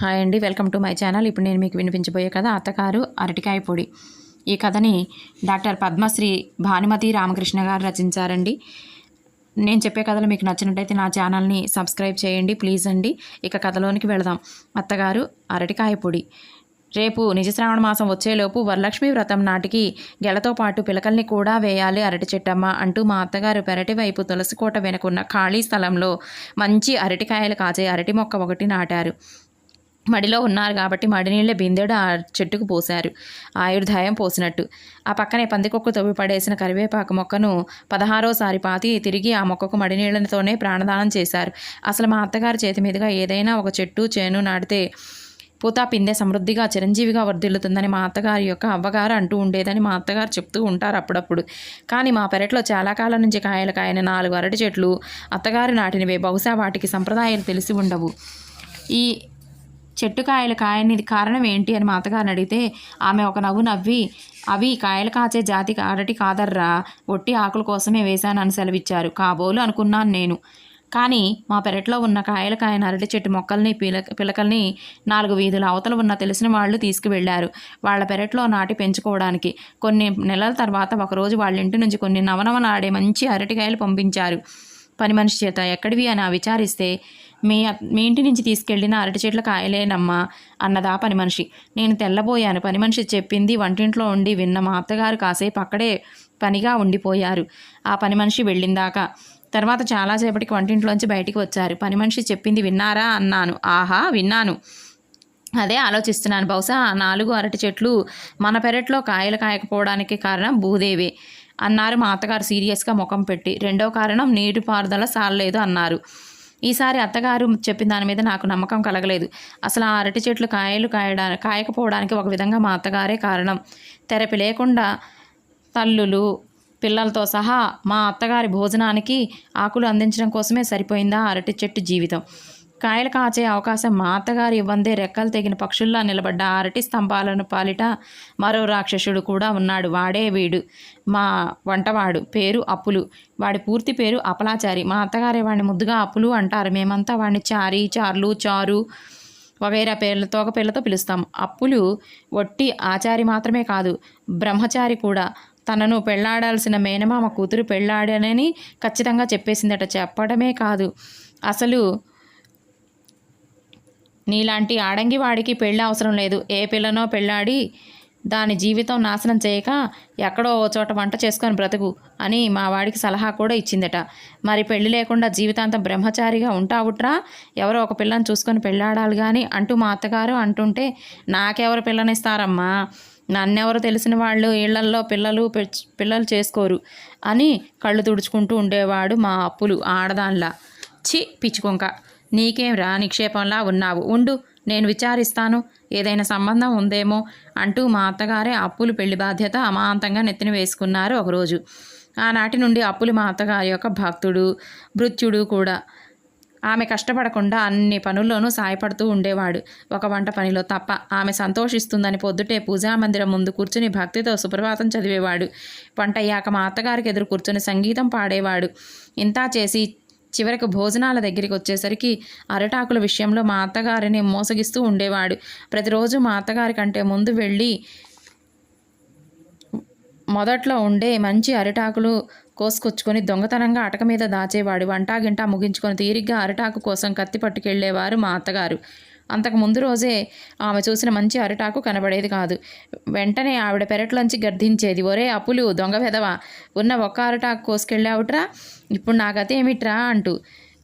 Hi అండి welcome to my channel. ఇప్పుడు నేను మీకు వినిపించబోయే కథ అత్తగారు అరటికాయ పొడి. ఈ కథని డాక్టర్ పద్మశ్రీ భానుమతి రామకృష్ణ గారు రచించారండి. నేను చెప్పే కథలు మీకు నచ్చినట్టయితే నా ఛానల్ని సబ్స్క్రైబ్ చేయండి ప్లీజ్ అండి. ఇక కథలోనికి వెళదాం. అత్తగారు అరటికాయ పొడి. రేపు నిజశ్రావణ మాసం వచ్చేలోపు వరలక్ష్మి వ్రతం నాటికి గెలతో పాటు పిలకల్ని కూడా వేయాలి అరటి చెట్టమ్మ అంటూ మా అత్తగారు పెరటి వైపు తులసికోట వెనుకున్న ఖాళీ స్థలంలో మంచి అరటికాయలు కాచే అరటి మొక్క ఒకటి నాటారు. మడిలో ఉన్నారు కాబట్టి మడినీళ్ళ బిందెడు ఆ చెట్టుకు పోశారు. ఆయుర్దాయం పోసినట్టు. ఆ పక్కనే పందికొక్కు తవ్వి పడేసిన కరివేపాకు మొక్కను పదహారోసారి పాతి తిరిగి ఆ మొక్కకు మడినీళ్ళతోనే ప్రాణదానం చేశారు. అసలు మా అత్తగారి చేతి మీదుగా ఏదైనా ఒక చెట్టు చేను నాటితే పూతా పిందె సమృద్ధిగా చిరంజీవిగా వర్ధిల్లుతుందని మా అత్తగారి యొక్క అవ్వగారు అంటూ ఉండేదని మా అత్తగారు చెప్తూ ఉంటారు అప్పుడప్పుడు. కానీ మా పెరట్లో చాలా కాలం నుంచి కాయలు కాయన నాలుగు అరటి చెట్లు అత్తగారు నాటినవే. బహుశా వాటికి సంప్రదాయాలు తెలిసి ఉండవు. ఈ చెట్టు కాయలు కాయని కారణం ఏంటి అని మా అత్తగారిని అడిగితే ఆమె ఒక నవ్వు నవ్వి అవి కాయలు కాచే జాతి అరటి కాదర్రా ఒట్టి ఆకుల కోసమే వేశానని సెలవిచ్చారు. కాబోలు అనుకున్నాను నేను. కానీ మా పెరట్లో ఉన్న కాయల కాయన అరటి చెట్టు మొక్కల్ని పిలక పిలకల్ని నాలుగు వీధుల అవతల ఉన్న తెలిసిన వాళ్ళు తీసుకువెళ్ళారు వాళ్ళ పెరట్లో నాటి పెంచుకోవడానికి. కొన్ని నెలల తర్వాత ఒకరోజు వాళ్ళ ఇంటి నుంచి కొన్ని నవనవనాడే మంచి అరటికాయలు పంపించారు. పని మనిషి చేత ఎక్కడివి అని ఆ విచారిస్తే మీ మీ ఇంటి నుంచి తీసుకెళ్ళిన అరటి చెట్ల కాయలేనమ్మా అన్నదా పని మనిషి. నేను తెల్లబోయాను. పని మనిషి చెప్పింది వంటింట్లో ఉండి విన్న మా అత్తగారు కాసేపు అక్కడే పనిగా ఉండిపోయారు. ఆ పని మనిషి వెళ్ళిందాకా. తర్వాత చాలాసేపటికి వంటింట్లోంచి బయటికి వచ్చారు. పని మనిషి చెప్పింది విన్నారా అన్నాను. ఆహా విన్నాను. అదే ఆలోచిస్తున్నాను. బహుశా ఆ నాలుగు అరటి చెట్లు మన పెరట్లో కాయలు కాయకపోవడానికి కారణం భూదేవే అన్నారు మా అత్తగారు సీరియస్గా ముఖం పెట్టి. రెండో కారణం నీటిపారుదల సాలలేదు అన్నారు. ఈసారి అత్తగారు చెప్పిన దాని మీద నాకు నమ్మకం కలగలేదు. అసలు ఆ అరటి చెట్లు కాయలు కాయడా కాయకపోవడానికి ఒక విధంగా మా అత్తగారే కారణం. తెరపి లేకుండా తల్లులు పిల్లలతో సహా మా అత్తగారి భోజనానికి ఆకులు అందించడం కోసమే సరిపోయిందా అరటి చెట్టు జీవితం? కాయలు కాచే అవకాశం మా అత్తగారు ఇవ్వందే రెక్కలు తెగిన పక్షుల్లా నిలబడ్డ అరటి స్తంభాలను పాలిట మరో రాక్షసుడు కూడా ఉన్నాడు. వాడే వీడు. మా వంటవాడు. పేరు అప్పులు. వాడి పూర్తి పేరు అపలాచారి. మా అత్తగారే వాడిని ముద్దుగా అప్పులు అంటారు. మేమంతా వాడిని చారి చార్లు చారు వగైరా పేర్ల తోక పేర్లతో పిలుస్తాం. అప్పులు ఒట్టి ఆచారి మాత్రమే కాదు బ్రహ్మచారి కూడా. తనను పెళ్ళాడాల్సిన మేనమామ కూతురు పెళ్ళాడనని ఖచ్చితంగా చెప్పేసిందట. చెప్పడమే కాదు. అసలు నీలాంటి ఆడంగి వాడికి పెళ్ళి అవసరం లేదు. ఏ పిల్లనో పెళ్ళాడి దాని జీవితం నాశనం చేయక ఎక్కడో ఓ చోట వంట చేసుకొని బ్రతుకు అని మా వాడికి సలహా కూడా ఇచ్చిందట. మరి పెళ్ళి లేకుండా జీవితాంతం బ్రహ్మచారిగా ఉంటావుట్రా? ఎవరో ఒక పిల్లని చూసుకొని పెళ్ళాడాలి కానీ అంటూ మా అత్తగారు అంటుంటే నాకెవరు పిల్లనిస్తారమ్మా? నన్నెవరు తెలిసిన వాళ్ళు ఇళ్ళల్లో పిల్లలు పిల్లలు చేసుకోరు అని కళ్ళు తుడుచుకుంటూ ఉండేవాడు మా అప్పులు ఆడదాన్లా. చి పిచ్చుకొంక నీకేం రా నిక్షేపంలా ఉన్నావు? ఉండు నేను విచారిస్తాను. ఏదైనా సంబంధం ఉందేమో అంటూ మా అత్తగారే అప్పులు పెళ్ళి బాధ్యత అమాంతంగా నెత్తిన వేసుకున్నారు ఒకరోజు. ఆనాటి నుండి అప్పులు మా అత్తగారి యొక్క భక్తుడు భృత్యుడు కూడా. ఆమె కష్టపడకుండా అన్ని పనుల్లోనూ సాయపడుతూ ఉండేవాడు. ఒక వంట పనిలో తప్ప ఆమె సంతోషిస్తుందని పొద్దుటే పూజా మందిరం ముందు కూర్చుని భక్తితో సుప్రభాతం చదివేవాడు. వంట అయ్యాక మా అత్తగారికి ఎదురు కూర్చుని సంగీతం పాడేవాడు. ఇంతా చేసి చివరకు భోజనాల దగ్గరికి వచ్చేసరికి అరటాకుల విషయంలో మా అత్తగారిని మోసగిస్తూ ఉండేవాడు. ప్రతిరోజు మా అత్తగారి కంటే ముందు వెళ్ళి మొదట్లో ఉండే మంచి అరిటాకులు కోసుకొచ్చుకొని దొంగతనంగా అటక మీద దాచేవాడు. వంటాగింటా ముగించుకొని తీరిగ్గా అరిటాకు కోసం కత్తి పట్టుకెళ్ళేవారు మా అత్తగారు. అంతకు ముందు రోజే ఆమె చూసిన మంచి అరిటాకు కనబడేది కాదు. వెంటనే ఆవిడ పెరట్లోంచి గర్ధించేది ఒరే అప్పులు దొంగ వెదవా ఉన్న ఒక్క అరిటాకు కోసుకెళ్ళావుట్రా? ఇప్పుడు నా గతి ఏమిట్రా? అంటూ.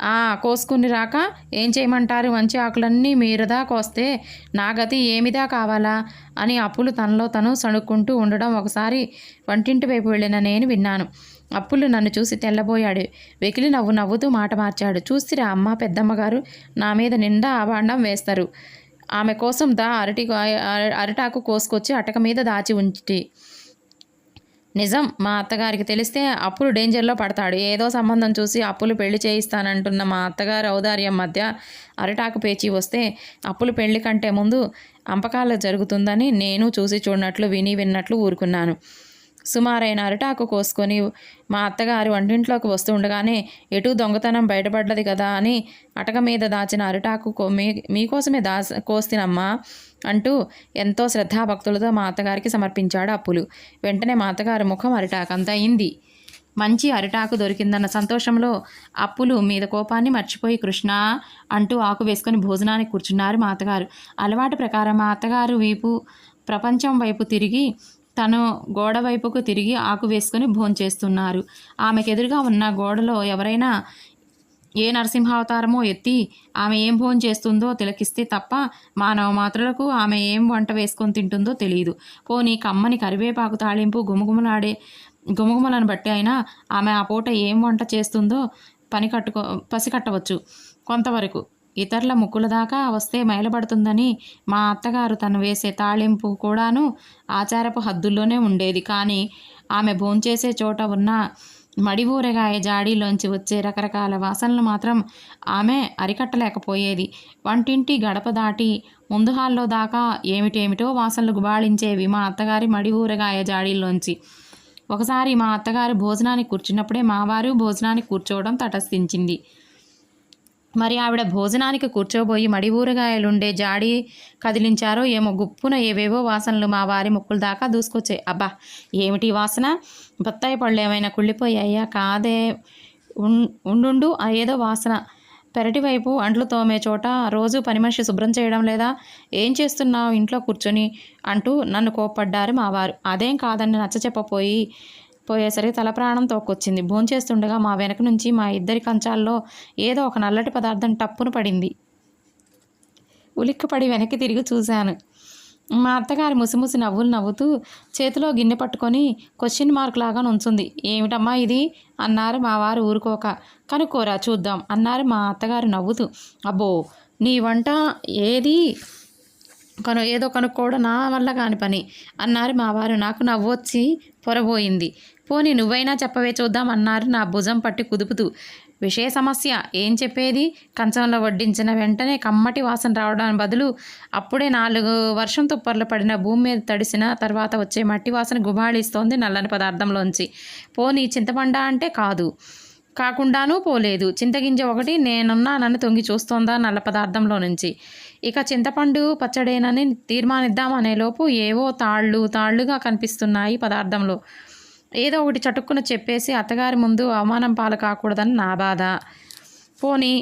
ఆ కోసుకుని రాక ఏం చేయమంటారు? మంచి ఆకులన్నీ మీరుదా కోస్తే నా గతి ఏమిదా కావాలా? అని అప్పులు తనలో తను సణుక్కుంటూ ఉండడం ఒకసారి వంటింటి వైపు వెళ్ళిన నేను విన్నాను. అప్పులు నన్ను చూసి తెల్లబోయాడు. వెకిలి నవ్వు నవ్వుతూ మాట మార్చాడు. చూసిరా అమ్మ పెద్దమ్మగారు నా మీద నిండా ఆభాండం వేస్తారు. ఆమె కోసం దా అరటి అరటాకు కోసుకొచ్చి అటక మీద దాచి ఉంచి. నిజం మా అత్తగారికి తెలిస్తే అప్పులు డేంజర్లో పడతాడు. ఏదో సంబంధం చూసి అప్పులు పెళ్ళి చేయిస్తానంటున్న మా అత్తగారు ఔదార్యం మధ్య అరిటాకు పేచి వస్తే అప్పులు పెళ్ళి కంటే ముందు అంపకాలు జరుగుతుందని నేను చూసి చూడనట్లు విని విన్నట్లు ఊరుకున్నాను. సుమారైన అరిటాకు కోసుకొని మా అత్తగారు వంటింట్లోకి వస్తుండగానే ఎటు దొంగతనం బయటపడ్డది కదా అని అటక మీద దాచిన అరిటాకు కో- మీ మీకోసమే దాస్ కోస్తినమ్మా అంటూ ఎంతో శ్రద్ధాభక్తులతో మా అత్తగారికి సమర్పించాడు అప్పులు. వెంటనే మా అత్తగారి ముఖం అరిటాకంత అయింది మంచి అరిటాకు దొరికిందన్న సంతోషంలో అప్పులు మీద కోపాన్ని మర్చిపోయి కృష్ణ అంటూ ఆకు వేసుకొని భోజనానికి కూర్చున్నారు మా అత్తగారు. అలవాటు ప్రకారం మా అత్తగారు వీపు ప్రపంచం వైపు తిరిగి తను గోడ వైపుకు తిరిగి ఆకు వేసుకొని భోంచేస్తున్నారు. ఆమెకు ఎదురుగా ఉన్న గోడలో ఎవరైనా ఏ నరసింహావతారమో ఎత్తి ఆమె ఏం భోజనం చేస్తుందో తిలకిస్తే తప్ప మానవ మాత్రలకు ఆమె ఏం వంట వేసుకొని తింటుందో తెలియదు పోనీ కమ్మని కరివేపాకు తాళింపు గుమగుమలాడే గుమగుమలను బట్టి అయినా ఆమె ఆ పూట ఏం వంట చేస్తుందో పని కట్టుకో పసికట్టవచ్చు. కొంతవరకు ఇతరుల ముక్కుల దాకా వస్తే మైలపడుతుందని మా అత్తగారు తను వేసే తాళింపు కూడాను ఆచారపు హద్దుల్లోనే ఉండేది. కానీ ఆమె భోంచేసే చోట ఉన్న మడి ఊరగాయ జాడీలోంచి వచ్చే రకరకాల వాసనలు మాత్రం ఆమె అరికట్టలేకపోయేది. వంటింటి గడప దాటి ముందు హాల్లో దాకా ఏమిటేమిటో వాసనలు గుబాళించేవి మా అత్తగారి మడి ఊరగాయ జాడీల్లోంచి. ఒకసారి మా అత్తగారు భోజనానికి కూర్చున్నప్పుడే మావారు భోజనానికి కూర్చోవడం తటస్థించింది. మరి ఆవిడ భోజనానికి కూర్చోబోయి మడి ఊరగాయలుండే జాడి కదిలించారో ఏమో గుప్పున ఏవేవో వాసనలు మా వారి ముక్కుల దాకా దూసుకొచ్చాయి. అబ్బా ఏమిటి వాసన? బత్తాయి పళ్ళు ఏమైనా కుళ్ళిపోయాయా? కాదే ఉన్- ఉండుండు ఏదో వాసన. పెరటి వైపు అంట్లు తోమే చోట రోజు పని మనిషి శుభ్రం చేయడం లేదా? ఏం చేస్తున్నావు ఇంట్లో కూర్చొని? అంటూ నన్ను కోప్పడ్డారు మావారు అదేం కాదని నచ్చ చెప్పపోయి పోయేసరికి తల ప్రాణం తోకొచ్చింది భోంచేస్తుండగా మా వెనక నుంచి మా ఇద్దరి కంచాల్లో ఏదో ఒక నల్లటి పదార్థం టప్పున పడింది. ఉలిక్కిపడి వెనక్కి తిరిగి చూశాను. మా అత్తగారి ముసిముసి నవ్వులు నవ్వుతూ చేతిలో గిన్నె పట్టుకొని క్వశ్చన్ మార్క్ లాగా నుంచుంది. ఏమిటమ్మా ఇది? అన్నారు మా వారు ఊరుకోక. కనుక్కోరా చూద్దాం అన్నారు మా అత్తగారు నవ్వుతూ. అబ్బో నీ వంట ఏది? కను ఏదో కనుక్కోవడం నా వల్ల కాని పని అన్నారు మా వారు. నాకు నవ్వొచ్చి పొరబోయింది. పోనీ నువ్వైనా చెప్పవే చూద్దాం అన్నారు. నా భుజం పట్టి కుదుపుతూ. విషయ సమస్య ఏం చెప్పేది? కంచంలో వడ్డించిన వెంటనే కమ్మటి వాసన రావడానికి బదులు అప్పుడే నాలుగు వర్షం తుప్పర్లు పడిన భూమి మీద తడిసిన తర్వాత వచ్చే మట్టి వాసన గుబాళిస్తోంది నల్లని పదార్థంలోంచి. పోనీ చింతపండా అంటే కాదు. కాకుండానూ పోలేదు. చింతగింజ ఒకటి నేనున్నానని తొంగి చూస్తోందా నల్ల పదార్థంలో నుంచి. ఇక చింతపండు పచ్చడేనని తీర్మానిద్దామనే లోపు ఏవో తాళ్ళు తాళ్ళుగా కనిపిస్తున్నాయి పదార్థంలో. ఏదో ఒకటి చటుక్కున చెప్పేసి అత్తగారి ముందు అవమానం పాలు కాకూడదని నా బాధ. పోనీ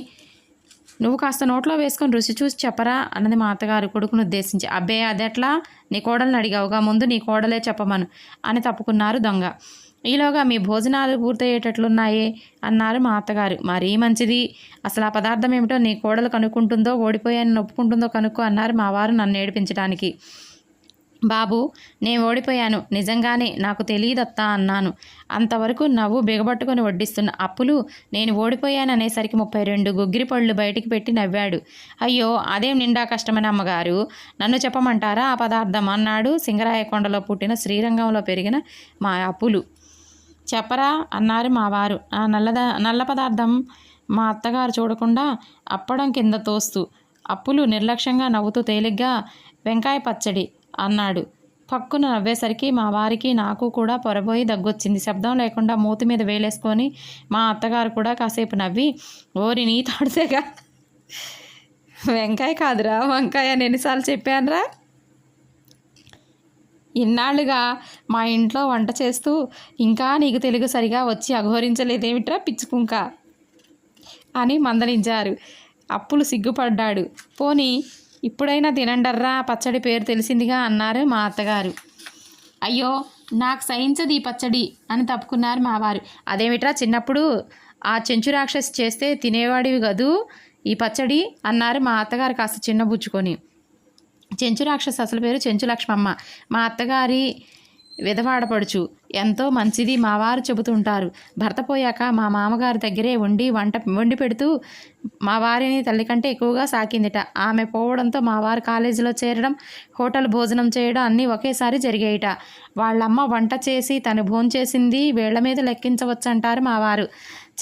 నువ్వు కాస్త నోట్లో వేసుకొని రుచి చూసి చెప్పరా అన్నది మా అత్తగారు కొడుకును ఉద్దేశించి. అబ్బే అదెట్లా? నీ కోడల్ని అడిగావుగా ముందు నీ కోడలే చెప్పమను అని తప్పుకున్నారు దొంగ. ఈలోగా మీ భోజనాలు పూర్తయ్యేటట్లున్నాయే అన్నారు మా అత్తగారు. మరీ మంచిది. అసలు ఆ పదార్థం ఏమిటో నీ కోడలు కనుక్కుంటుందో ఓడిపోయానని ఒప్పుకుంటుందో కనుక్కో అన్నారు మా వారు నన్ను ఏడిపించడానికి బాబు నేను ఓడిపోయాను. నిజంగానే నాకు తెలియదత్తా అన్నాను. అంతవరకు నవ్వు బిగబట్టుకొని వడ్డిస్తున్న అప్పులు నేను ఓడిపోయాను అనేసరికి ముప్పై రెండు గుగ్గిరి పళ్ళు బయటికి పెట్టి నవ్వాడు. అయ్యో అదేం నిండా కష్టమని అమ్మగారు? నన్ను చెప్పమంటారా ఆ పదార్థం అన్నాడు సింగరాయకొండలో పుట్టిన శ్రీరంగంలో పెరిగిన మా అప్పులు. చెప్పరా అన్నారు మా వారు. ఆ నల్లద నల్ల పదార్థం మా అత్తగారు చూడకుండా అప్పడం కింద తోస్తూ అప్పులు నిర్లక్ష్యంగా నవ్వుతూ తేలిగ్గా వెంకాయ పచ్చడి అన్నాడు. పక్కున నవ్వేసరికి మా వారికి నాకు కూడా పొరబోయి దగ్గొచ్చింది. శబ్దం లేకుండా మూతి మీద వేలేసుకొని మా అత్తగారు కూడా కాసేపు నవ్వి ఓరి నీ తాడితేగా వెంకాయ కాదురా వంకాయ అని ఎన్నిసార్లు చెప్పానురా? ఇన్నాళ్ళుగా మా ఇంట్లో వంట చేస్తూ ఇంకా నీకు తెలుగు సరిగా వచ్చి అఘోరించలేదేమిట్రా పిచ్చుకుంక అని మందలించారు. అప్పులు సిగ్గుపడ్డాడు. పోనీ ఇప్పుడైనా తినండర్రా పచ్చడి పేరు తెలిసిందిగా అన్నారు మా అత్తగారు. అయ్యో నాకు సహించదు ఈ పచ్చడి అని తప్పుకున్నారు మా వారు. అదేమిట్రా చిన్నప్పుడు ఆ చెంచు రాక్షసి చేస్తే తినేవాడివి కదూ ఈ పచ్చడి అన్నారు మా అత్తగారు కాస్త చిన్నబుచ్చుకొని చెంచు రాక్షసి అసలు పేరు చెంచు లక్ష్మమ్మ. మా అత్తగారి విధవాడపడుచు ఎంతో మంచిది మా వారు చెబుతుంటారు. భర్త పోయాక మా మామగారి దగ్గరే ఉండి వంట వండి పెడుతూ మా వారిని తల్లి కంటే ఎక్కువగా సాకిందిట. ఆమె పోవడంతో మా వారు కాలేజీలో చేరడం హోటల్ భోజనం చేయడం అన్నీ ఒకేసారి జరిగాయిట. వాళ్ళమ్మ వంట చేసి తను భోంచేసింది వేళ్ళ మీద లెక్కించవచ్చంటారు మా వారు.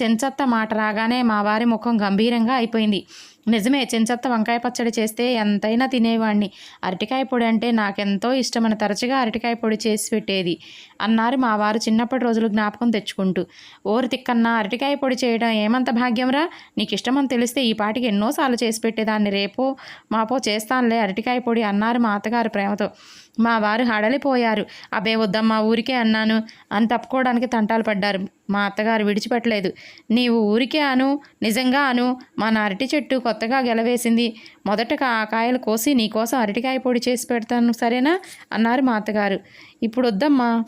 చెంచత్త మాట రాగానే మా వారి ముఖం గంభీరంగా అయిపోయింది. నిజమే చెంచత్త వంకాయ పచ్చడి చేస్తే ఎంతైనా తినేవాడిని అరటికాయ పొడి అంటే నాకెంతో ఇష్టమని తరచుగా అరటికాయ పొడి చేసి పెట్టేది అన్నారు మా వారు చిన్నప్పటి రోజులు జ్ఞాపకం తెచ్చుకుంటూ. ఓరు తిక్కన్నా అరటికాయ పొడి చేయడం ఏమంత భాగ్యంరా? నీకు ఇష్టమని తెలిస్తే ఈ పాటికి ఎన్నోసార్లు చేసి పెట్టేదాన్ని. రేపో మాపో చేస్తానులే అరటికాయ పొడి అన్నారు మా అత్తగారు ప్రేమతో. మా వారు హడలిపోయారు. అబ్బే వద్దమ్మా ఊరికే అన్నాను. అని తప్పుకోవడానికి తంటాలు పడ్డారు. మా అత్తగారు విడిచిపెట్టలేదు. నీవు ఊరికే అను నిజంగా అను. మన అరటి చెట్టు కొత్తగా గెలవేసింది. మొదట ఆ కాయలు కోసి నీకోసం అరటికాయ పొడి చేసి పెడతాను సరేనా? అన్నారు మా అత్తగారు. ఇప్పుడు వద్దమ్మా.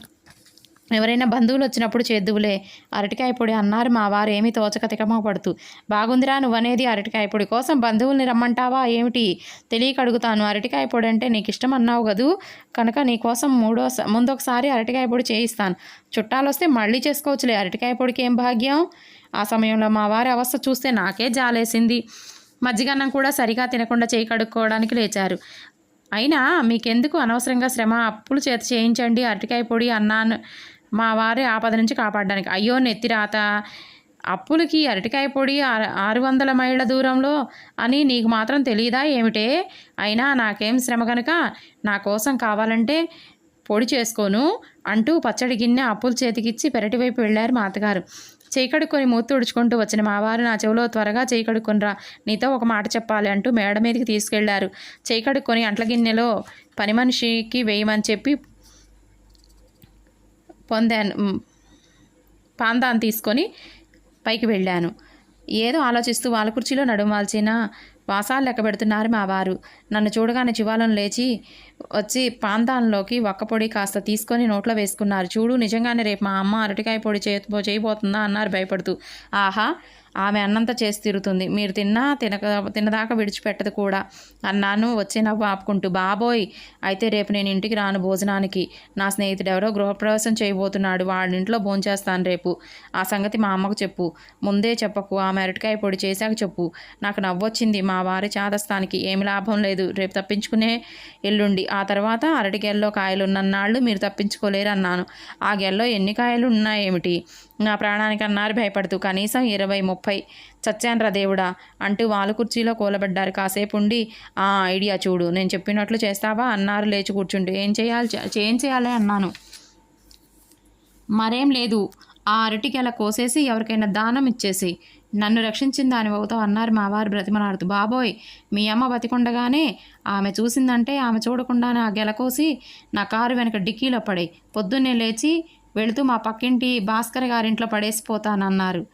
ఎవరైనా బంధువులు వచ్చినప్పుడు చేద్దువులే అరటికాయ పొడి అన్నారు మా వారు ఏమీ తోచక తికమా పడుతూ బాగుందిరా నువ్వనేది అరటికాయ పొడి కోసం బంధువుల్ని రమ్మంటావా ఏమిటి? తెలియక అడుగుతాను. అరటికాయ పొడి అంటే నీకు ఇష్టం అన్నావు కదూ? కనుక నీకోసం మూడో ముందొకసారి అరటికాయ పొడి చేయిస్తాను. చుట్టాలు వస్తే మళ్ళీ చేసుకోవచ్చులే. అరటికాయ పొడికి ఏం భాగ్యం? ఆ సమయంలో మా వారి అవస్థ చూస్తే నాకే జాలేసింది. మజ్జిగన్నం కూడా సరిగా తినకుండా చేయి కడుక్కోవడానికి లేచారు. అయినా మీకెందుకు అనవసరంగా శ్రమ? అప్పులు చేత చేయించండి. అరటికాయ పొడి అన్నాను. మా వారి ఆపద నుంచి కాపాడడానికి. అయ్యో నెత్తి రాత అప్పులకి అరటికాయ పొడి ఆరు ఆరు వందల మైళ్ళ దూరంలో అని నీకు మాత్రం తెలియదా ఏమిటే? అయినా నాకేం శ్రమ కనుక నా కోసం కావాలంటే పొడి చేసుకోను అంటూ పచ్చడి గిన్నె అప్పులు చేతికిచ్చి పెరటి వైపు వెళ్ళారు మా అత్తగారు. చేయి కడుక్కొని మూతి తుడుచుకుంటూ వచ్చిన మావారు నా చెవిలో త్వరగా చేయి కడుక్కొనిరా నీతో ఒక మాట చెప్పాలి అంటూ మేడ మీదకి తీసుకెళ్ళారు చేయి కడుక్కొని అంట్ల గిన్నెలో పని మనిషికి వేయమని చెప్పి పొందాను పాందాన్ని తీసుకొని పైకి వెళ్ళాను. ఏదో ఆలోచిస్తూ వాళ్ళ కుర్చీలో నడుమాల్చిన వాసాలు లెక్క పెడుతున్నారు మా వారు. నన్ను చూడగానే చివాలను లేచి వచ్చి పాందాన్లోకి ఒక్క పొడి కాస్త తీసుకొని నోట్లో వేసుకున్నారు. చూడు నిజంగానే రేపు మా అమ్మ అరటికాయ పొడి చేయబోతుందా అన్నారు భయపడుతూ. ఆహా ఆమె అన్నంత చేసి తిరుగుతుంది మీరు తిన్నా తినక తినదాకా విడిచిపెట్టదు కూడా. అన్నాను వచ్చే నవ్వు ఆపుకుంటూ బాబోయ్ అయితే రేపు నేను ఇంటికి రాను భోజనానికి. నా స్నేహితుడు ఎవరో గృహప్రవేశం చేయబోతున్నాడు. వాళ్ళ ఇంట్లో భోంచేస్తాను రేపు. ఆ సంగతి మా అమ్మకు చెప్పు. ముందే చెప్పకు. ఆమె అరటికాయ పొడి చేశాక చెప్పు. నాకు నవ్వొచ్చింది మా వారి చాదస్తానికి. ఏమి లాభం లేదు. రేపు తప్పించుకునే ఎల్లుండి. ఆ తర్వాత అరటి గెల్లో కాయలు ఉన్నన్నాళ్ళు మీరు తప్పించుకోలేరు అన్నాను ఆ గెల్లో ఎన్ని కాయలు ఉన్నాయేమిటి? నా ప్రాణానికి అన్నారు భయపడుతూ కనీసం ఇరవై ముప్పై చచ్చాన్రా దేవుడా అంటూ వాళ్ళ కుర్చీలో కూలబడ్డారు. కాసేపు ఉండి ఆ ఐడియా చూడు నేను చెప్పినట్లు చేస్తావా? అన్నారు లేచి కూర్చుంటూ. ఏం చేయాలి? ఏం చేయాలి? అన్నాను. మరేం లేదు. ఆ అరటికెల కోసేసి ఎవరికైనా దానం ఇచ్చేసి. నన్ను రక్షించిన దాని అవుతావు అన్నారు మా వారు బ్రతిమలాడుతూ. బాబోయ్ మీ అమ్మ బతికుండగానే ఆమె చూసిందంటే ఆమె చూడకుండానే ఆ గెల కోసి నా కారు వెనక డిక్కీలో పడే పొద్దున్నే లేచి వెళుతూ మా పక్కింటి భాస్కర్ గారింట్లో పడేసిపోతానన్నారు.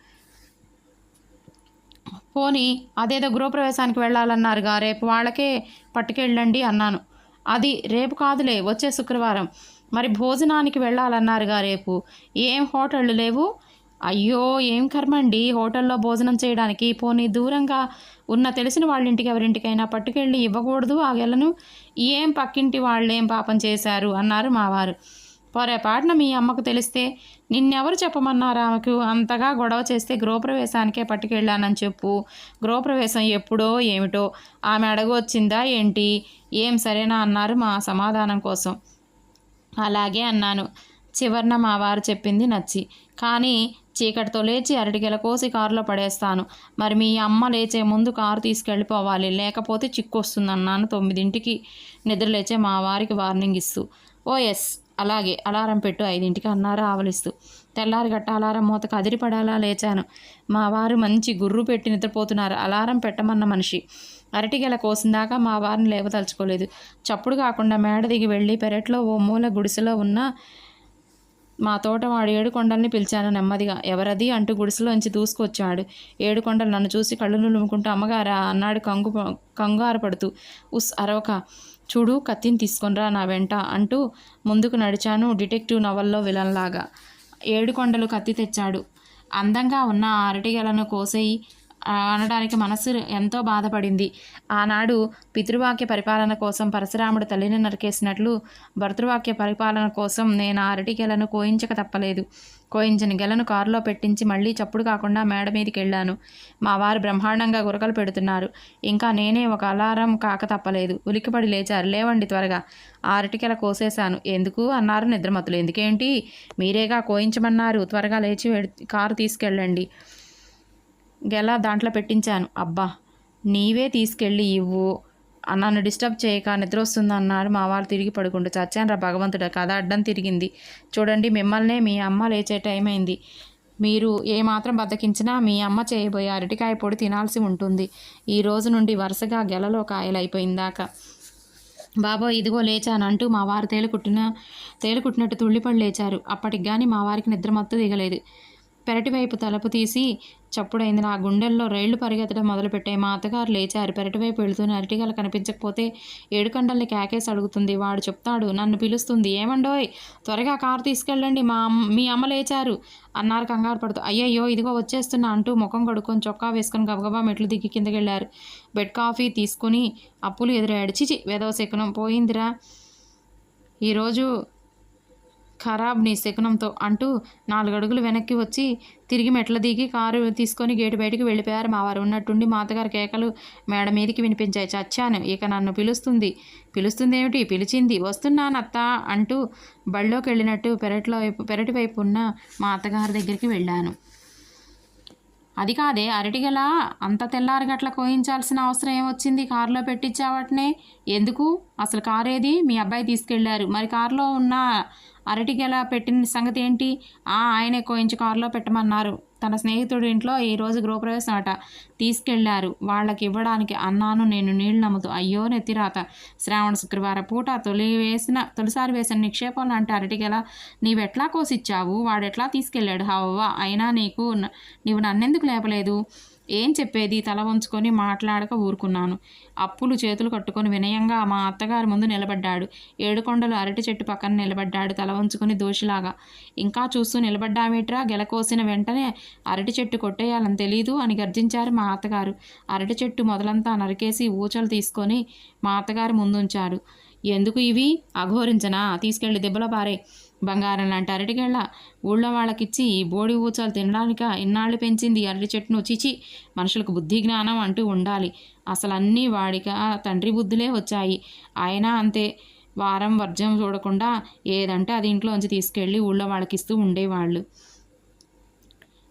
పోనీ అదేదో గృహప్రవేశానికి వెళ్ళాలన్నారుగా రేపు వాళ్ళకే పట్టుకెళ్ళండి అన్నాను. అది రేపు కాదులే వచ్చే శుక్రవారం. మరి భోజనానికి వెళ్ళాలన్నారుగా రేపు. ఏం హోటళ్ళు లేవు? అయ్యో ఏం కర్మండి హోటల్లో భోజనం చేయడానికి పోనీ దూరంగా ఉన్న తెలిసిన వాళ్ళ ఇంటికి ఎవరింటికైనా పట్టుకెళ్ళి ఇవ్వకూడదు ఆ గెలను ఏం పక్కింటి వాళ్ళేం పాపం చేశారు? అన్నారు మావారు. పొరపాటున మీ అమ్మకు తెలిస్తే నిన్నెవరు చెప్పమన్నారు ఆమెకు? అంతగా గొడవ చేస్తే గృహప్రవేశానికే పట్టుకెళ్ళానని చెప్పు. గృహప్రవేశం ఎప్పుడో ఏమిటో? ఆమె అడగొచ్చిందా ఏంటి? ఏం సరేనా అన్నారు మా సమాధానం కోసం. అలాగే అన్నాను. చివరిన మా వారు చెప్పింది నచ్చి. కానీ చీకటితో లేచి అరటిగెల కోసి కారులో పడేస్తాను. మరి మీ అమ్మ లేచే ముందు కారు తీసుకెళ్ళిపోవాలి. లేకపోతే చిక్కు వస్తుంది అన్నాను తొమ్మిదింటికి. నిద్రలేచే మా వారికి వార్నింగ్ ఇస్తూ. ఓ ఎస్. అలాగే అలారం పెట్టు ఐదింటికి అన్నారు ఆవలిస్తూ. తెల్లారి గట్ట అలారం మూత కదిరిపడాలా లేచాను. మా వారు మంచి గుర్రు పెట్టి నిద్రపోతున్నారు. అలారం పెట్టమన్న మనిషి. అరటిగెల కోసిందాకా మా వారిని లేవదలుచుకోలేదు. చప్పుడు కాకుండా మేడ దిగి వెళ్ళి పెరట్లో ఓ మూల గుడిసెలో ఉన్న మా తోటవాడు ఏడుకొండల్ని పిలిచాను నెమ్మదిగా. ఎవరది? అంటూ గుడిసెలోంచి దూసుకొచ్చాడు. ఏడుకొండలు నన్ను చూసి కళ్ళు నులుముకుంటూ అమ్మగారా అన్నాడు కంగు కంగారు పడుతూ ఉస్ అరవక. చూడు కత్తిని తీసుకొనిరా నా వెంట అంటూ ముందుకు నడిచాను డిటెక్టివ్ నవల్లో విలన్లాగా. ఏడుకొండలు కత్తి తెచ్చాడు. అందంగా ఉన్న అరటిగలను అరటిగెలను కోసేయి అనడానికి మనసు ఎంతో బాధపడింది. ఆనాడు పితృవాక్య పరిపాలన కోసం పరశురాముడు తల్లిని నరికేసినట్లు భర్తృవాక్య పరిపాలన కోసం నేను ఆ అరటి గెలను కోయించక తప్పలేదు. కోయించిన గెలను కారులో పెట్టించి మళ్ళీ చప్పుడు కాకుండా మేడ మీదకి వెళ్ళాను మా వారు బ్రహ్మాండంగా గురకలు పెడుతున్నారు. ఇంకా నేనే ఒక అలారం కాక తప్పలేదు. ఉలికిపడి లేచారు. లేవండి త్వరగా. ఆ అరటికెల కోసేశాను. ఎందుకు? అన్నారు నిద్రమతులు ఎందుకేంటి? మీరేగా కోయించమన్నారు. త్వరగా లేచి కారు తీసుకెళ్ళండి. గెల దాంట్లో పెట్టించాను? అబ్బా నీవే తీసుకెళ్ళి ఇవ్వు. నన్ను డిస్టర్బ్ చేయక నిద్ర వస్తుంది అన్నారు మా వారు తిరిగి పడుకుంటూ. చచ్చాను రా కథ అడ్డం తిరిగింది. చూడండి మిమ్మల్నే మీ అమ్మ లేచే టైం అయింది. మీరు ఏమాత్రం బద్దకించినా మీ అమ్మ చేయబోయే అరటికాయ పొడి తినాల్సి ఉంటుంది. ఈ రోజు నుండి వరుసగా గెలలో కాయలైపోయిందాక బాబో ఇదిగో లేచానంటూ మా వారు తేలుకుట్టిన తేలుకుట్టినట్టు తుళ్ళిపడి లేచారు. అప్పటికి కానీ మా వారికి నిద్ర మత్తు దిగలేదు. పెరటివైపు తలుపు తీసి చప్పుడైంది. నా గుండెల్లో రైళ్ళు పరిగెత్తడం మొదలుపెట్టాయి మా అత్తగారు లేచారు. పెరటివైపు వెళుతూనే అరటిగల కనిపించకపోతే ఏడుకండల్ని కేకేసి అడుగుతుంది. వాడు చెప్తాడు నన్ను పిలుస్తుంది. ఏమండోయ్ త్వరగా కారు తీసుకెళ్ళండి. మా అమ్మ మీ అమ్మ లేచారు. అన్నారు కంగారు పడుతూ. అయ్యయ్యో ఇదిగో వచ్చేస్తున్నా అంటూ ముఖం కడుక్కొని చొక్కా వేసుకొని గబగబా మెట్లు దిగి కిందకి వెళ్ళారు బెడ్ కాఫీ తీసుకుని అప్పులు ఎదురు అడిచి వేదవ శకునం పోయిందిరా. ఈరోజు ఖరాబ్ నీ శకునంతో అంటూ నాలుగడుగులు వెనక్కి వచ్చి తిరిగి మెట్ల దిగి కారు తీసుకొని గేటు బయటికి వెళ్ళిపోయారు. మా వారు ఉన్నట్టుండి మాతగారు కేకలు మేడ మీదకి వినిపించాయి. చచ్చాను. ఇక నన్ను పిలుస్తుంది. పిలుస్తుంది ఏమిటి పిలిచింది. వస్తున్నానత్త అంటూ బళ్ళోకి వెళ్ళినట్టు పెరట్లో వైపు పెరటి వైపు ఉన్న మా అత్తగారి దగ్గరికి వెళ్ళాను. అది కాదే అరటిగల అంత తెల్లారి గట్ల కోయించాల్సిన అవసరం ఏమొచ్చింది? కారులో పెట్టించావటనే? ఎందుకు? అసలు కారు ఏది మీ అబ్బాయి తీసుకెళ్ళారు మరి కారులో ఉన్న అరటిగెల పెట్టిన సంగతి ఏంటి? ఆ ఆయన కోయించి కారులో పెట్టమన్నారు. తన స్నేహితుడి ఇంట్లో ఈరోజు గృహప్రవేశం అట. తీసుకెళ్ళారు వాళ్ళకి ఇవ్వడానికి అన్నాను నేను నీళ్ళు నమ్ముతూ. అయ్యో నెత్తిరాత. శ్రావణ శుక్రవారం పూట తొలి వేసిన తొలిసారి వేసిన నిక్షేపం లాంటి అరటిగెల నీవెట్లా కోసిచ్చావు? వాడెట్లా తీసుకెళ్ళాడు? హవ్వా. అయినా నీకు నీవు నన్నెందుకు లేపలేదు? ఏం చెప్పేది? తల వంచుకొని మాట్లాడక ఊరుకున్నాను. అప్పులు చేతులు కట్టుకొని వినయంగా మా అత్తగారి ముందు నిలబడ్డాడు. ఏడుకొండలు అరటి చెట్టు పక్కన నిలబడ్డాడు తల వంచుకొని దోషిలాగా. ఇంకా చూస్తూ నిలబడ్డామేట్రా గెలకోసిన వెంటనే అరటి చెట్టు కొట్టేయాలని తెలీదు అని గర్జించారు మా అత్తగారు. అరటి చెట్టు మొదలంతా నరికేసి ఊచలు తీసుకొని మా అత్తగారు ముందుంచారు. ఎందుకు ఇవి? అఘోరించనా? తీసుకెళ్ళి దెబ్బల పారే. బంగారం లాంటి అరటికెళ్ళ ఊళ్ళో వాళ్ళకిచ్చి ఈ బోడి ఊచలు తినడానిక ఇన్నాళ్ళు పెంచింది ఈ అరటి చెట్టును. చిచి మనుషులకు బుద్ధి జ్ఞానం అంటూ ఉండాలి. అసలు అన్నీ వాడిక తండ్రి బుద్ధులే వచ్చాయి. ఆయన అంతే. వారం వర్జం చూడకుండా ఏదంటే అది ఇంట్లోంచి తీసుకెళ్ళి ఊళ్ళో వాళ్ళకి ఇస్తూ ఉండేవాళ్ళు.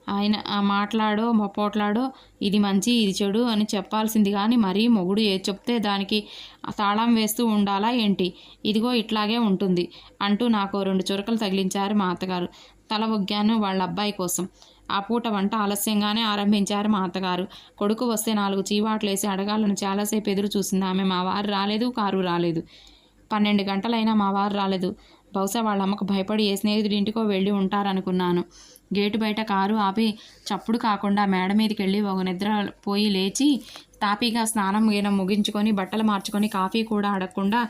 ఆయన మాట్లాడో పోట్లాడో ఇది మంచి ఇది చెడు అని చెప్పాల్సింది కానీ మరీ మొగుడు ఏ చెప్తే దానికి తాళం వేస్తూ ఉండాలా ఏంటి? ఇదిగో ఇట్లాగే ఉంటుంది అంటూ నాకు రెండు చురకలు తగిలించారు మా అత్తగారు. తల ఒగ్గాను వాళ్ళ అబ్బాయి కోసం. ఆ పూట వంట ఆలస్యంగానే ఆరంభించారు మా అత్తగారు. కొడుకు వస్తే నాలుగు చీవాట్లేసి అడగాలని చాలాసేపు ఎదురు చూసింది ఆమె. మా వారు రాలేదు కారు రాలేదు. పన్నెండు గంటలైనా మా వారు రాలేదు. బహుశా వాళ్ళ అమ్మకు భయపడి ఏ స్నేహితుడి ఇంటికో వెళ్ళి ఉంటారనుకున్నాను. గేటు బయట కారు ఆపి చప్పుడు కాకుండా మేడ మీదకి వెళ్ళి ఒక నిద్ర పోయి లేచి తాపీగా స్నానం గీనం ముగించుకొని బట్టలు మార్చుకొని కాఫీ కూడా అడగకుండా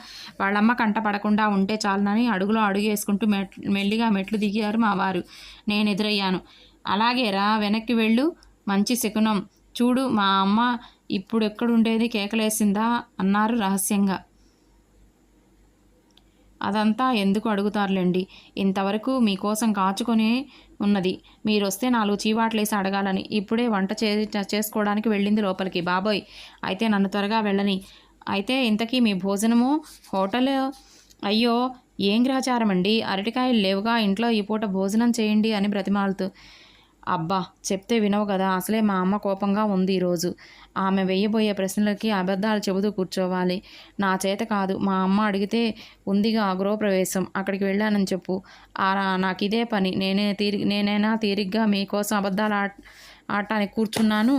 వాళ్ళమ్మ కంట పడకుండా ఉంటే చాలనని అడుగులో అడుగు వేసుకుంటూ మెట్ మెల్లిగా మెట్లు దిగారు మా వారు. నేను ఎదురయ్యాను. అలాగే రా వెనక్కి వెళ్ళు. మంచి శకునం. చూడు మా అమ్మ ఇప్పుడు ఎక్కడుండేది కేకలేసిందా? అన్నారు రహస్యంగా. అదంతా ఎందుకు అడుగుతారులేండి? ఇంతవరకు మీకోసం కాచుకొని ఉన్నది. మీరు వస్తే నాలుగు చీవాట్లేసి అడగాలని. ఇప్పుడే వంట చే చేసుకోవడానికి వెళ్ళింది లోపలికి. బాబోయ్ అయితే నన్ను త్వరగా వెళ్ళని. అయితే ఇంతకీ మీ భోజనము హోటల్? అయ్యో ఏం గ్రహచారం అండి అరటికాయలు లేవుగా ఇంట్లో ఈ పూట భోజనం చేయండి అని బ్రతిమాలుతూ. అబ్బా చెప్తే వినవు కదా. అసలే మా అమ్మ కోపంగా ఉంది ఈరోజు. ఆమె వెయ్యబోయే ప్రశ్నలకి అబద్ధాలు చెబుతూ కూర్చోవాలి. నా చేత కాదు. మా అమ్మ అడిగితే ఉందిగా గృహప్రవేశం. అక్కడికి వెళ్ళానని చెప్పు. నాకు ఇదే పని. నేనే తీరి నేనైనా తీరిగ్గా మీకోసం అబద్ధాలు ఆట ఆడటానికి కూర్చున్నాను.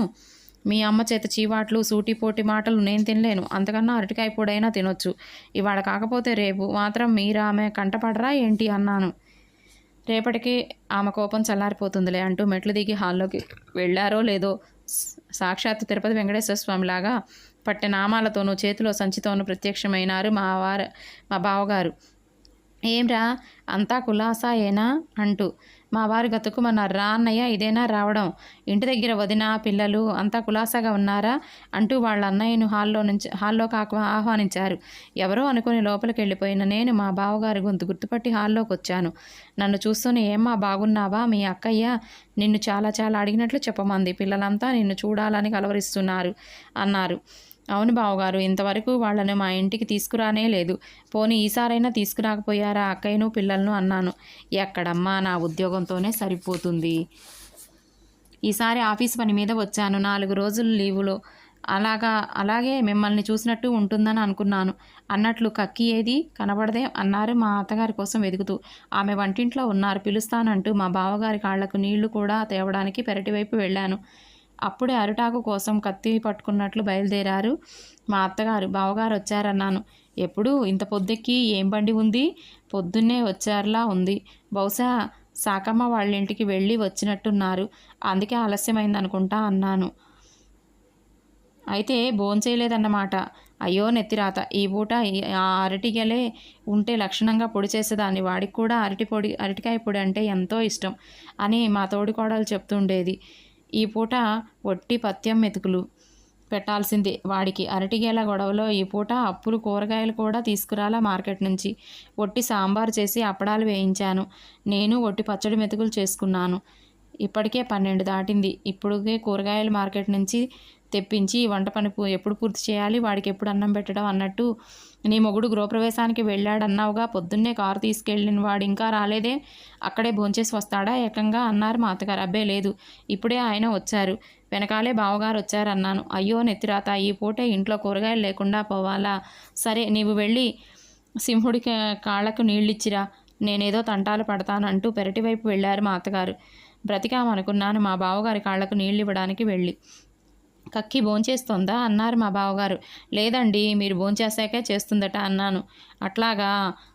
మీ అమ్మ చేత చీవాట్లు సూటిపోటి మాటలు నేను తినలేను. అంతకన్నా అరటికాయ పొడైనా తినొచ్చు. ఇవాళ కాకపోతే రేపు మాత్రం మీరు ఆమె కంటపడరా ఏంటి అన్నాను. రేపటికి ఆమె కోపం చల్లారిపోతుందిలే అంటూ మెట్లు దిగి హాల్లోకి వెళ్ళారో లేదో సాక్షాత్ సాక్షాత్తు తిరుపతి వెంకటేశ్వర స్వామిలాగా పట్టె నామాలతోనూ చేతిలో సంచితోనూ ప్రత్యక్షమైనారు మా వారు మా బావగారు. ఏంరా అంతా కులాసాయేనా? అంటూ మా వారు గతుకుమన్నారు రా అన్నయ్య ఇదేనా రావడం? ఇంటి దగ్గర వదిన పిల్లలు అంతా కులాసాగా ఉన్నారా? అంటూ వాళ్ళ అన్నయ్యను హాల్లో నుంచి హాల్లోకి కాక ఆహ్వానించారు. ఎవరో అనుకుని లోపలికి వెళ్ళిపోయిన నేను మా బావగారి గొంతు గుర్తుపట్టి హాల్లోకి వచ్చాను నన్ను చూస్తూనే ఏమ్మా బాగున్నావా? మీ అక్కయ్య నిన్ను చాలా చాలా అడిగినట్లు చెప్పమంది. పిల్లలంతా నిన్ను చూడాలని కలవరిస్తున్నారు అన్నారు. అవును బావగారు ఇంతవరకు వాళ్ళని మా ఇంటికి తీసుకురానే లేదు. పోనీ ఈసారైనా తీసుకురాకపోయారా అక్కయ్యను పిల్లలను అన్నాను. ఎక్కడమ్మా నా ఉద్యోగంతోనే సరిపోతుంది. ఈసారి ఆఫీస్ పని మీద వచ్చాను. నాలుగు రోజులు లీవులో. అలాగా అలాగే మిమ్మల్ని చూసినట్టు ఉంటుందని అనుకున్నాను. అన్నట్లు కక్కి ఏది కనబడదే అన్నారు మా అత్తగారి కోసం వెతుకుతూ. ఆమె వంటింట్లో ఉన్నారు పిలుస్తానంటూ మా బావగారి కాళ్ళకు నీళ్ళు కూడా తేవడానికి పెరటివైపు వెళ్ళాను. అప్పుడే అరిటాకు కోసం కత్తి పట్టుకున్నట్లు బయలుదేరారు మా అత్తగారు. బావగారు వచ్చారన్నాను. ఎప్పుడు? ఇంత పొద్దెక్కి ఏం బండి ఉంది? పొద్దున్నే వచ్చారులా ఉంది. బహుశా సాకమ్మ వాళ్ళ ఇంటికి వెళ్ళి వచ్చినట్టున్నారు. అందుకే ఆలస్యమైంది అనుకుంటా అన్నాను. అయితే భోంచేయలేదన్నమాట. అయ్యో నెత్తిరాత. ఈ పూట ఆ అరటిగలే ఉంటే లక్షణంగా పొడి చేసేదాన్ని. వాడికి కూడా అరటి పొడి అరటికాయ పొడి అంటే ఎంతో ఇష్టం అని మా తోడికోడలు చెప్తుండేది. ఈ పూట ఒట్టి పత్యం మెతుకులు పెట్టాల్సిందే వాడికి. అరటిగేల గొడవలో ఈ పూట అప్పులు కూరగాయలు కూడా తీసుకురాలా మార్కెట్ నుంచి. ఒట్టి సాంబార్ చేసి అప్పడాలు వేయించాను. నేను ఒట్టి పచ్చడి మెతుకులు చేసుకున్నాను. ఇప్పటికే పన్నెండు దాటింది. ఇప్పుడుకే కూరగాయలు మార్కెట్ నుంచి తెప్పించి ఈ వంట పని ఎప్పుడు పూర్తి చేయాలి? వాడికి ఎప్పుడు అన్నం పెట్టడం అన్నట్టు నీ మొగుడు గృహప్రవేశానికి వెళ్ళాడన్నావుగా పొద్దున్నే కారు తీసుకెళ్ళిన వాడు ఇంకా రాలేదే? అక్కడే భోంచేసి వస్తాడా? ఏకంగా అన్నారు మా అత్తగారు. అబ్బే లేదు. ఇప్పుడే ఆయన వచ్చారు. వెనకాలే బావగారు వచ్చారన్నాను. అయ్యో నెత్తిరాత. ఈ పూటే ఇంట్లో కూరగాయలు లేకుండా పోవాలా? సరే నీవు వెళ్ళి సింహుడి కా- కాళ్ళకు నీళ్ళిచ్చిరా. నేనేదో తంటాలు పడతానంటూ పెరటి వైపు వెళ్ళారు మా అత్తగారు. బ్రతికామనుకున్నాను మా బావగారి కాళ్ళకు నీళ్ళు ఇవ్వడానికి వెళ్ళి. కక్కి భోంచేస్తుందా? అన్నారు మా బావగారు. లేదండి మీరు భోంచేసాకే చేస్తుందట అన్నాను. అట్లాగా?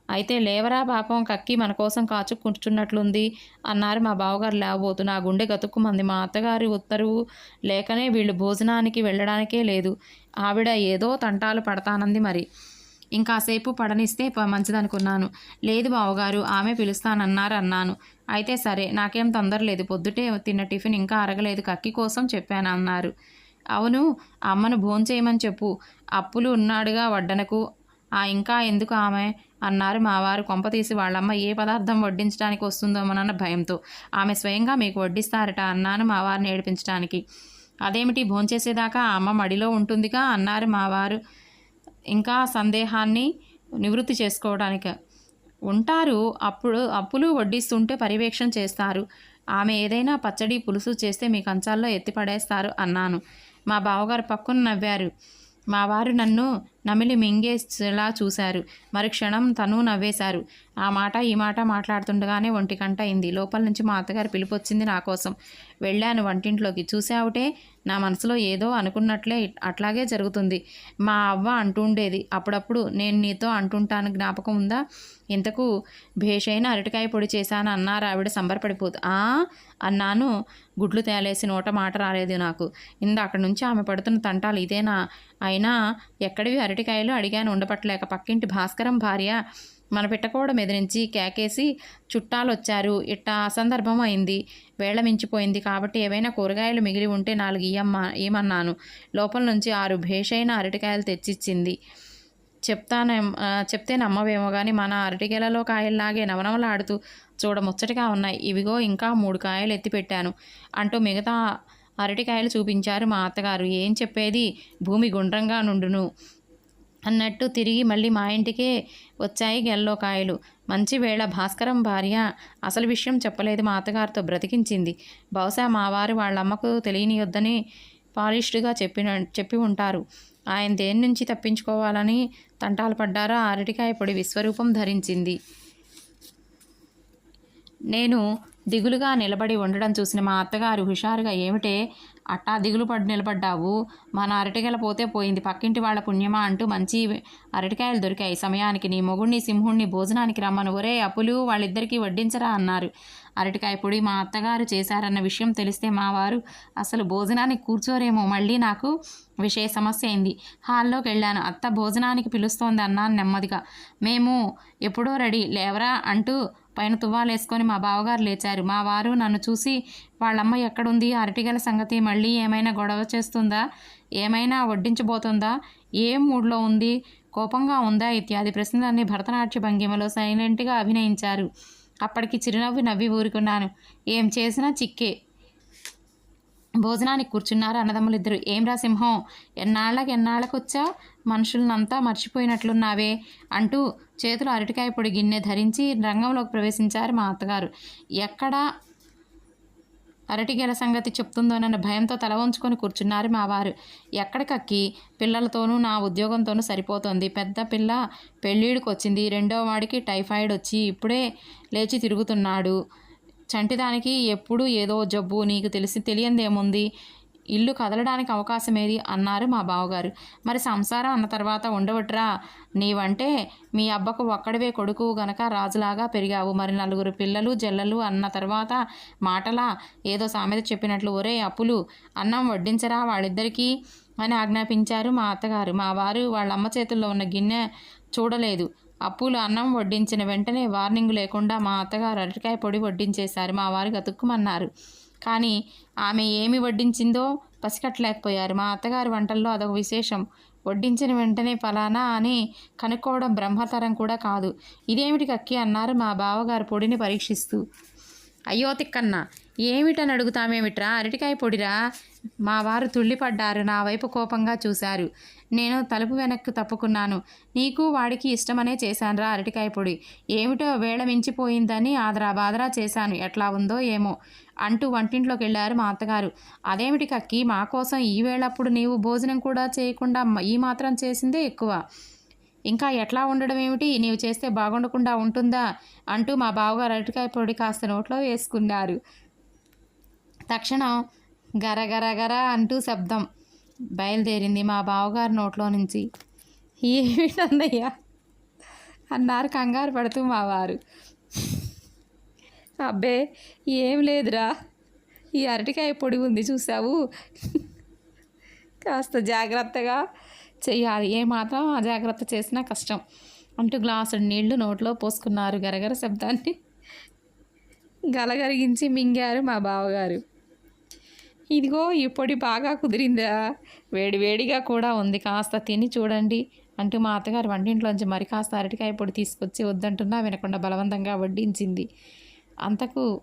అయితే లేవరా పాపం? కక్కి మన కోసం కాచు కూర్చున్నట్లుంది అన్నారు మా బావగారు లేవబోతు. నా గుండె గతుక్కుమంది. మా అత్తగారి ఉత్తరువు లేకనే వీళ్ళు భోజనానికి వెళ్ళడానికే లేదు. ఆవిడ ఏదో తంటాలు పడతానంది మరి. ఇంకాసేపు పడనిస్తే మంచిదనుకున్నాను. లేదు బావగారు ఆమె పిలుస్తానన్నారు అన్నాను. అయితే సరే నాకేం తొందర లేదు పొద్దుటే తిన్న టిఫిన్ ఇంకా అరగలేదు. కక్కి కోసం చెప్పాను అన్నారు అవును అమ్మను భోంచేయమని చెప్పు. అప్పులు ఉన్నాడుగా వడ్డనకు. ఆ ఇంకా ఎందుకు ఆమె? అన్నారు మావారు కొంప తీసి వాళ్ళమ్మ ఏ పదార్థం వడ్డించడానికి వస్తుందోమోనన్న భయంతో. ఆమె స్వయంగా మీకు వడ్డిస్తారట అన్నాను మా వారిని ఏడిపించడానికి అదేమిటి భోంచేసేదాకా ఆ అమ్మ మడిలో ఉంటుందిగా? అన్నారు మావారు ఇంకా సందేహాన్ని నివృత్తి చేసుకోవడానికి ఉంటారు అప్పుడు అప్పులు వడ్డిస్తుంటే పర్యవేక్షణ చేస్తారు. ఆమె ఏదైనా పచ్చడి పులుసు చేస్తే మీ కంచాల్లో ఎత్తిపడేస్తారు అన్నాను. మా బావగారు పక్కన నవ్వారు. మా వారు నన్ను నమిలి మింగేలా చూశారు. మరి క్షణం తను నవ్వేశారు. ఆ మాట ఈ మాట మాట్లాడుతుండగానే ఒంటి గంట అయింది. లోపల నుంచి మా అత్తగారు పిలిపొచ్చింది నా కోసం. వెళ్ళాను వంటింట్లోకి. చూసావుటే నా మనసులో ఏదో అనుకున్నట్లే అట్లాగే జరుగుతుంది. మా అవ్వ అంటుండేది అప్పుడప్పుడు నేను నీతో అంటుంటాను. జ్ఞాపకం ఉందా? ఇంతకు భేషైన అరటికాయ పొడి చేశాను అన్నారు. ఆవిడ సంబరపడిపోదు ఆ? అన్నాను. గుడ్లు తేలేసి నోట మాట రాలేదు నాకు. ఇంద అక్కడి నుంచి ఆమె పడుతున్న తంటాలు ఇదేనా? అయినా ఎక్కడివి అరటికాయలు అడిగాను ఉండపట్టలేక. పక్కింటి భాస్కరం భార్య మన పెట్టకోడ మెదిరించి కేకేసి చుట్టాలు వచ్చారు ఇట్ట అసందర్భం అయింది. వేళ మించిపోయింది కాబట్టి ఏవైనా కూరగాయలు మిగిలి ఉంటే నాలుగు ఇయ్యమ్మ ఏమన్నాను లోపల నుంచి ఆరు భేషైన అరటికాయలు తెచ్చిచ్చింది. చెప్తానే చెప్తే నమ్మవేమో కానీ మన అరటికాయలలో కాయల్లాగే నవనవలాడుతూ చూడ ముచ్చటగా ఉన్నాయి. ఇవిగో ఇంకా మూడు కాయలు ఎత్తి పెట్టాను. అంటూ మిగతా అరటికాయలు చూపించారు మా అత్తగారు. ఏం చెప్పేది? భూమి గుండ్రంగా నుండును. అన్నట్టు తిరిగి మళ్ళీ మా ఇంటికే వచ్చాయి గెల్లో కాయలు. మంచి వేళ భాస్కరం భార్య అసలు విషయం చెప్పలేదు మా అత్తగారితో బ్రతికించింది. బహుశా మా వారు వాళ్ళ అమ్మకు తెలియనియొద్దని పాలిష్డ్గా చెప్పిన చెప్పి ఉంటారు. ఆయన దేని నుంచి తప్పించుకోవాలని తంటాలు పడ్డారో అరటికాయ పొడి విశ్వరూపం ధరించింది. నేను దిగులుగా నిలబడి ఉండడం చూసిన మా అత్తగారు హుషారుగా ఏమిటే అట్టా దిగులు పడి నిలబడ్డావు. మన అరటికాయలు పోతే పోయింది. పక్కింటి వాళ్ళ పుణ్యమా అంటూ మంచి అరటికాయలు దొరికాయి. సమయానికి నీ మొగుణ్ణి సింహుణ్ణి భోజనానికి రమ్మను. ఒరే అప్పులు వాళ్ళిద్దరికీ వడ్డించరా అన్నారు. అరటికాయ పొడి మా అత్తగారు చేశారన్న విషయం తెలిస్తే మా వారు అసలు భోజనానికి కూర్చోరేమో. మళ్ళీ నాకు విషయ సమస్య అయింది హాల్లోకి వెళ్ళాను అత్త భోజనానికి పిలుస్తోంది అన్నాను నెమ్మదిగా. మేము ఎప్పుడో రెడీ. లేవరా అంటూ పైన తువ్వాలేసుకొని మా బావగారు లేచారు. మా వారు నన్ను చూసి వాళ్ళమ్మ ఎక్కడుంది? అరటిగల సంగతి మళ్ళీ ఏమైనా గొడవ చేస్తుందా? ఏమైనా వడ్డించబోతుందా? ఏం మూడ్లో ఉంది? కోపంగా ఉందా? ఇత్యాది ప్రశ్నలన్నీ భరతనాట్య భంగిమలో సైలెంట్గా అభినయించారు. అప్పటికి చిరునవ్వు నవ్వి ఊరుకున్నాను. ఏం చేసినా చిక్కే. భోజనానికి కూర్చున్నారు అన్నదమ్ములు ఇద్దరు ఏం రా సింహం ఎన్నాళ్ళకి ఎన్నాళ్ళకు వచ్చా మనుషులనంతా మర్చిపోయినట్లున్నావే అంటూ చేతులు అరటికాయ పొడి గిన్నె ధరించి రంగంలోకి ప్రవేశించారు మా అత్తగారు. ఎక్కడ అరటిగెల సంగతి చెప్తుందోనన్న భయంతో తల వంచుకొని కూర్చున్నారు మా వారు. ఎక్కడికక్కి? పిల్లలతోనూ నా ఉద్యోగంతోనూ సరిపోతుంది. పెద్ద పిల్ల పెళ్ళిడికి వచ్చింది రెండో వాడికి టైఫాయిడ్ వచ్చి ఇప్పుడే లేచి తిరుగుతున్నాడు. చంటిదానికి ఎప్పుడు ఏదో జబ్బు నీకు తెలిసి తెలియందేముంది? ఇల్లు కదలడానికి అవకాశం ఏది అన్నారు మా బావగారు. మరి సంసారం అన్న తర్వాత ఉండవట్రా నీవంటే మీ అబ్బకు ఒక్కడివే కొడుకు గనక రాజులాగా పెరిగావు. మరి నలుగురు పిల్లలు జల్లలు అన్న తర్వాత మాటలా ఏదో సామెత చెప్పినట్లు ఒరే అప్పులు అన్నం వడ్డించరా వాళ్ళిద్దరికీ? అని ఆజ్ఞాపించారు మా అత్తగారు. మా వారు వాళ్ళ అమ్మ చేతుల్లో ఉన్న గిన్నె చూడలేదు. అప్పులు అన్నం వడ్డించిన వెంటనే వార్నింగ్ లేకుండా మా అత్తగారు అరటికాయ పొడి వడ్డించేశారు. మా వారు గతుక్కుమన్నారు. కానీ ఆమె ఏమి వడ్డించిందో పసికట్టలేకపోయారు. మా అత్తగారి వంటల్లో అదొక విశేషం. వడ్డించిన వెంటనే ఫలానా అని కనుక్కోవడం బ్రహ్మతరం కూడా కాదు. ఇదేమిటి కక్కి అన్నారు మా బావగారు పొడిని పరీక్షిస్తూ. అయ్యో తిక్కన్నా ఏమిటని అడుగుతామేమిట్రా? అరటికాయ పొడిరా? మా వారు తుళ్ళిపడ్డారు. నా వైపు కోపంగా చూశారు. నేను తలుపు వెనక్కు తప్పుకున్నాను. నీకు వాడికి ఇష్టమనే చేశానురా అరటికాయ పొడి. ఏమిటో వేళ మించిపోయిందని ఆదరా బాదరా చేశాను. ఎట్లా ఉందో ఏమో అంటూ వంటింట్లోకి వెళ్ళారు మా అత్తగారు. అదేమిటి కక్కి? మా కోసం ఈ వేళప్పుడు నీవు భోజనం కూడా చేయకుండా ఈ మాత్రం చేసిందే ఎక్కువ. ఇంకా ఎట్లా ఉండడం ఏమిటి నీవు చేస్తే బాగుండకుండా ఉంటుందా? అంటూ మా బావగారు అరటికాయ పొడి కాస్త నోట్లో వేసుకున్నారు. తక్షణం గరగరగర అంటూ శబ్దం బయలుదేరింది మా బావగారి నోట్లో నుంచి. ఏమిటన్నయ్యా? అన్నారు కంగారు పడుతూ మా వారు. అబ్బే ఏం లేదురా. ఈ అరటికాయ పొడి ఉంది చూసావు కాస్త జాగ్రత్తగా చెయ్యాలి. ఏమాత్రం అజాగ్రత్త చేసినా కష్టం అంటూ గ్లాసు నీళ్ళు నోట్లో పోసుకున్నారు గరగర శబ్దాన్ని. గలగరిగించి మింగారు మా బావగారు. ఇదిగో ఈ పొడి బాగా కుదిరిందా? వేడివేడిగా కూడా ఉంది. కాస్త తిని చూడండి అంటూ మా అత్తగారు వంటింట్లోంచి మరి కాస్త అరటికాయ పొడి తీసుకొచ్చి వద్దంటున్నా వినకుండా బలవంతంగా వడ్డించింది. అంతకు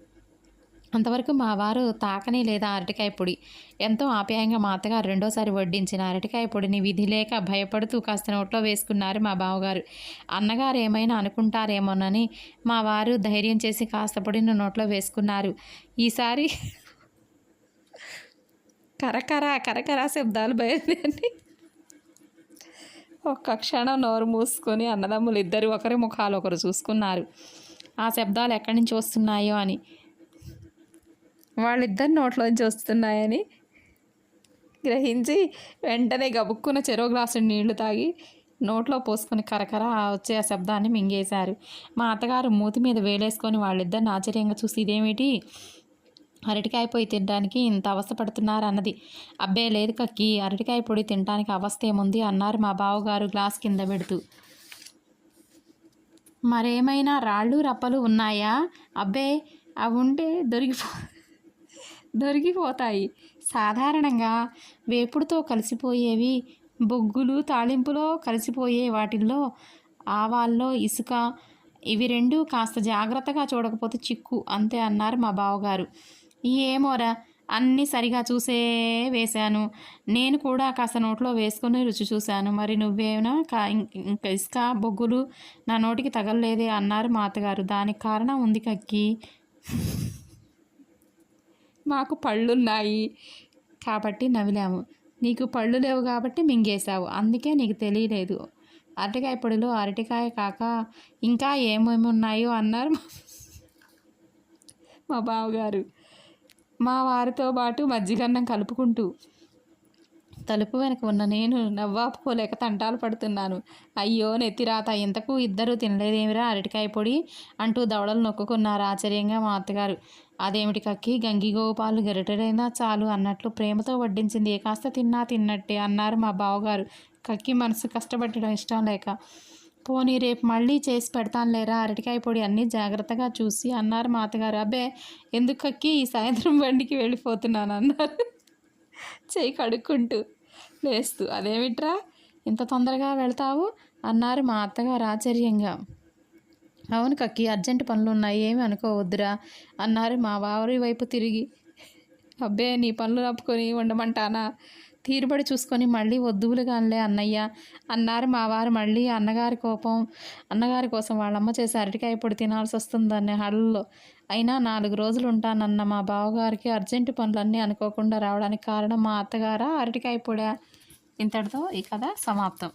అంతవరకు మా వారు తాకని లేదా అరటికాయ పొడి. ఎంతో ఆప్యాయంగా మా అత్తగారు రెండోసారి వడ్డించిన అరటికాయ పొడిని విధి లేక భయపడుతూ కాస్త నోట్లో వేసుకున్నారు మా బావగారు. అన్నగారు ఏమైనా అనుకుంటారేమోనని మా వారు ధైర్యం చేసి కాస్త పొడిని నోట్లో వేసుకున్నారు. ఈసారి కరకర కరకర శబ్దాలు బయలుదేరి ఒక్క క్షణం నోరు మూసుకొని అన్నదమ్ములు ఇద్దరు ఒకరి ముఖాలు ఒకరు చూసుకున్నారు. ఆ శబ్దాలు ఎక్కడి నుంచి వస్తున్నాయో అని. వాళ్ళిద్దరు నోట్లోంచి వస్తున్నాయని గ్రహించి వెంటనే గబుక్కున చెరో గ్లాసు నీళ్ళు తాగి నోట్లో పోసుకొని కరకర వచ్చే ఆ శబ్దాన్ని మింగేశారు. మా అత్తగారు మూతి మీద వేలేసుకొని వాళ్ళిద్దరిని ఆశ్చర్యంగా చూసి ఇదేమిటి? అరటికాయ పొడి తినడానికి ఇంత అవస్థపడుతున్నారు అన్నది అబ్బే లేదు కక్కి అరటికాయ పొడి తినడానికి అవస్థ ఏముంది అన్నారు మా బావగారు గ్లాస్ కింద పెడుతూ. మరేమైనా రాళ్ళు రప్పలు ఉన్నాయా? అబ్బే అవి ఉంటే దొరికిపో దొరికిపోతాయి. సాధారణంగా వేపుడుతో కలిసిపోయేవి బొగ్గులు తాళింపులో కలిసిపోయే వాటిల్లో ఆవాల్లో ఇసుక ఇవి రెండు కాస్త జాగ్రత్తగా చూడకపోతే చిక్కు అంతే అన్నారు మా బావగారు. ఏమోరా అన్నీ సరిగా చూసే వేశాను. నేను కూడా కాస్త నోట్లో వేసుకొని రుచి చూశాను. మరి నువ్వేమైనా కా ఇంకా ఇసుక బొగ్గులు నా నోటికి తగలలేదే అన్నారు మా అత్తగారు దానికి కారణం ఉంది కక్కి. మాకు పళ్ళున్నాయి కాబట్టి నవ్విలాము నీకు పళ్ళు లేవు కాబట్టి మింగేశావు. అందుకే నీకు తెలియలేదు. అరటికాయ పొడిలో అరటికాయ కాక ఇంకా ఏమేమి ఉన్నాయో అన్నారు మా- మా బావగారు. మా వారితో పాటు మజ్జిగన్నం కలుపుకుంటూ తలుపు వెనక ఉన్న నేను నవ్వాపుకోలేక తంటాలు పడుతున్నాను. అయ్యో నెత్తిరాత ఇంతకు ఇద్దరు తినలేదేమిరా అరటికాయ పొడి అంటూ దవడలు నొక్కుకున్నారు ఆశ్చర్యంగా మా అత్తగారు. అదేమిటి కక్కి? గంగిగోపాలు గరిటెడైనా చాలు అన్నట్లు ప్రేమతో వడ్డించింది. ఏ కాస్త తిన్నా తిన్నట్టే అన్నారు మా బావగారు. కక్కి మనసు కష్టపెట్టడం ఇష్టం లేక పోనీ రేపు మళ్ళీ చేసి పెడతాను లేరా? అరటికాయ పొడి అన్నీ జాగ్రత్తగా చూసి అన్నారు మా అత్తగారు అబ్బే ఎందుకక్కి ఈ సాయంత్రం బండికి వెళ్ళిపోతున్నాను అన్నారు. చేయి కడుక్కుంటూ లేస్తూ అదేమిట్రా? ఇంత తొందరగా వెళ్తావు? అన్నారు మా అత్తగారు ఆశ్చర్యంగా. అవును కక్కి అర్జెంట్ పనులు ఉన్నాయి ఏమి అనుకోవద్దురా అన్నారు మా వారి వైపు తిరిగి. అబ్బే నీ పనులు నప్పుకొని ఉండమంటానా? తీరుబడి చూసుకొని మళ్ళీ వద్దువులు కానిలే అన్నయ్య. అన్నారు మా వారు మళ్ళీ అన్నగారి కోపం. అన్నగారి కోసం వాళ్ళమ్మ చేసి అరటికాయ పొడి తినాల్సి వస్తుందనే హడల్లో అయినా నాలుగు రోజులు ఉంటానన్న మా బావగారికి అర్జెంటు పనులన్నీ అనుకోకుండా రావడానికి కారణం మా అత్తగారా? అరటికాయ పొడి. ఇంతటితో ఈ కథ సమాప్తం.